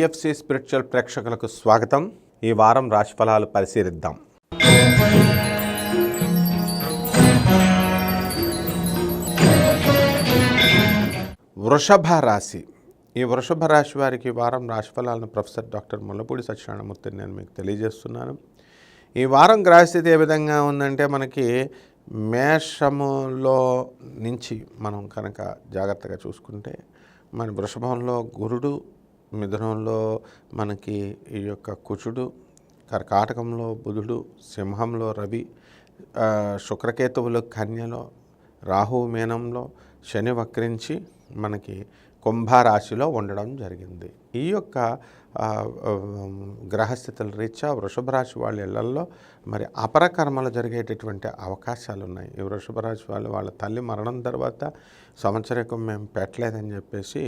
SFC spiritual ప్రేక్షకులకు స్వాగతం. ఈ వారం రాశిఫలాలు పరిశీలిద్దాం. వృషభ రాశి. ఈ వృషభ రాశి వారికి వారం రాశిఫలాలను ప్రొఫెసర్ డాక్టర్ ముల్లపూడి సత్యనారాయణమూర్తిని నేను మీకు తెలియజేస్తున్నాను. ఈ వారం గ్రహస్థితి ఏ విధంగా ఉందంటే మనకి మేషములో నుంచి మనం కనుక జాగ్రత్తగా చూసుకుంటే మన వృషభంలో గురుడు మిథునంలో మనకి ఈ యొక్క కుచుడు కర్కాటకంలో బుధుడు సింహంలో రవి శుక్రకేతువులు కన్యలో రాహు మీనంలో శని వక్రించి మనకి కుంభరాశిలో ఉండడం జరిగింది. ఈ యొక్క గ్రహస్థితుల రీత్యా వృషభ రాశి వాళ్ళ ఇళ్ళలో మరి అపరకర్మలు జరిగేటటువంటి అవకాశాలు ఉన్నాయి ఈ వృషభ రాశి వాళ్ళు వాళ్ళ తల్లి మరణం తర్వాత సంవత్సరకం మేము పెట్టలేదని చెప్పేసి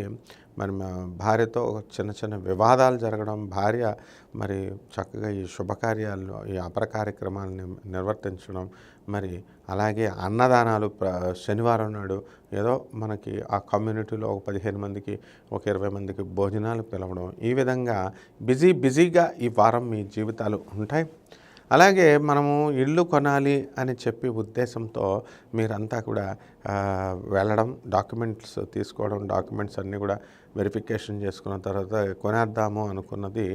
మరి మా భార్యతో చిన్న చిన్న వివాదాలు జరగడం భార్య మరి చక్కగా ఈ శుభకార్యాల్లో ఈ అపర కార్యక్రమాలను నిర్వర్తించడం మరి అలాగే అన్నదానాలు శనివారం నాడు ఏదో మనకి ఆ కమ్యూనిటీలో ఒక పదిహేను మందికి ఒక ఇరవై మందికి భోజనాలు పిలవడం ఈ విధంగా బిజీ బిజీగా ఈ వారం మీ జీవితాలు ఉంటాయి. అలాగే మనము ఇల్లు కొనాలి అని చెప్పి ఉద్దేశంతో మీరంతా కూడా వెళ్ళడం డాక్యుమెంట్స్ తీసుకోవడం డాక్యుమెంట్స్ అన్నీ కూడా వెరిఫికేషన్ చేసుకున్న తర్వాత కొనేద్దాము అనుకున్నది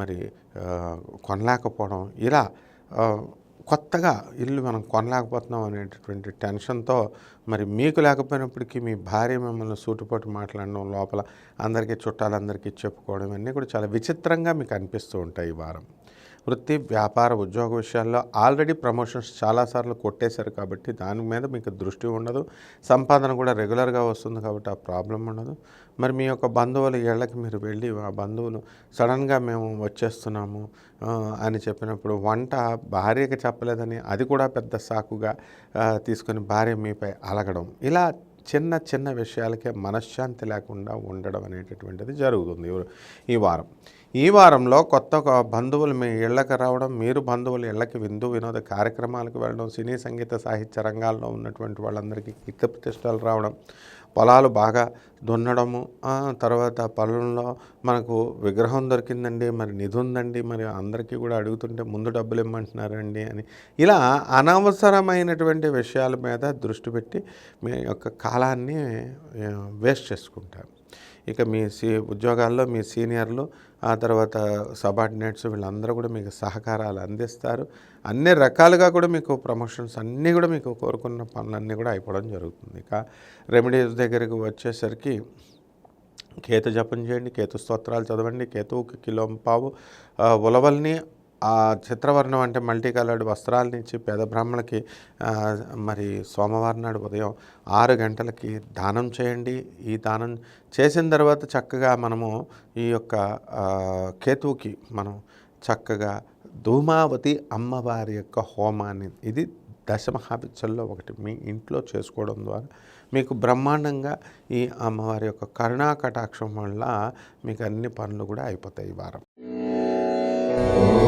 మరి కొనలేకపోవడం. ఇలా కొత్తగా ఇల్లు మనం కొనలేకపోతున్నాం అనేటటువంటి టెన్షన్తో మరి మీకు లేకపోయినప్పటికీ మీ భార్య మిమ్మల్ని సూటుపాటు మాట్లాడడం లోపల అందరికీ చుట్టాలందరికీ చెప్పుకోవడం ఇవన్నీ కూడా చాలా విచిత్రంగా మీకు అనిపిస్తూ ఉంటాయి ఈ వారం. వృత్తి వ్యాపార ఉద్యోగ విషయాల్లో ఆల్రెడీ ప్రమోషన్స్ చాలాసార్లు కొట్టేశారు కాబట్టి దాని మీద మీకు దృష్టి ఉండదు. సంపాదన కూడా రెగ్యులర్గా వస్తుంది కాబట్టి ఆ ప్రాబ్లం ఉండదు. మరి మీ యొక్క బంధువుల ఇళ్ళకి మీరు వెళ్ళి ఆ బంధువులు సడన్గా మేము వచ్చేస్తున్నాము అని చెప్పినప్పుడు వంట భార్యకి చెప్పలేదని అది కూడా పెద్ద సాకుగా తీసుకొని భార్య మీపై అలగడం. ఇలా చిన్న చిన్న విషయాలకే మనశ్శాంతి లేకుండా ఉండడం అనేటటువంటిది జరుగుతుంది ఈ వారం. ఈ వారంలో కొత్త ఒక బంధువులు మీ ఇళ్ళకి రావడం మీరు బంధువులు ఇళ్ళకి విందు వినోద కార్యక్రమాలకు వెళ్ళడం సినీ సంగీత సాహిత్య రంగాల్లో ఉన్నటువంటి వాళ్ళందరికీ కీర్తి ప్రతిష్టలు రావడం పొలాలు బాగా దున్నడము తర్వాత పొలంలో మనకు విగ్రహం దొరికిందండి మరి నిధి ఉందండి మరి అందరికీ కూడా అడుగుతుంటే ముందు డబ్బులు ఇమ్మంటున్నారండి అని ఇలా అనవసరమైనటువంటి విషయాల మీద దృష్టి పెట్టి మీ యొక్క కాలాన్ని వేస్ట్ చేసుకుంటారు. ఇక మీ సీ ఉద్యోగాల్లో మీ సీనియర్లు ఆ తర్వాత సబార్డినేట్స్ వీళ్ళందరూ కూడా మీకు సహకారాలు అందిస్తారు. అన్ని రకాలుగా కూడా మీకు ప్రమోషన్స్ అన్నీ కూడా మీకు కోరుకున్న పనులన్నీ కూడా అయిపోవడం జరుగుతుంది. ఇక రెమెడీస్ దగ్గరకు వచ్చేసరికి కేతు జపం చేయండి కేతు స్తోత్రాలు చదవండి కేతువుకి కిలో పావు ఉలవల్ని ఆ చిత్రవర్ణం అంటే మల్టీ కలర్డ్ వస్త్రాలని ఇచ్చి పేద బ్రాహ్మణులకి మరి సోమవారం నాడు ఉదయం ఆరు గంటలకి దానం చేయండి. ఈ దానం చేసిన తర్వాత చక్కగా మనము ఈ యొక్క కేతువుకి మనం చక్కగా ధూమావతి అమ్మవారి యొక్క హోమాన్ని ఇది దశమహాభిచ్చల్లో ఒకటి మీ ఇంట్లో చేసుకోవడం ద్వారా మీకు బ్రహ్మాండంగా ఈ అమ్మవారి యొక్క కరుణా కటాక్షం వల్ల మీకు అన్ని పనులు కూడా అయిపోతాయి ఈ వారం. Oh.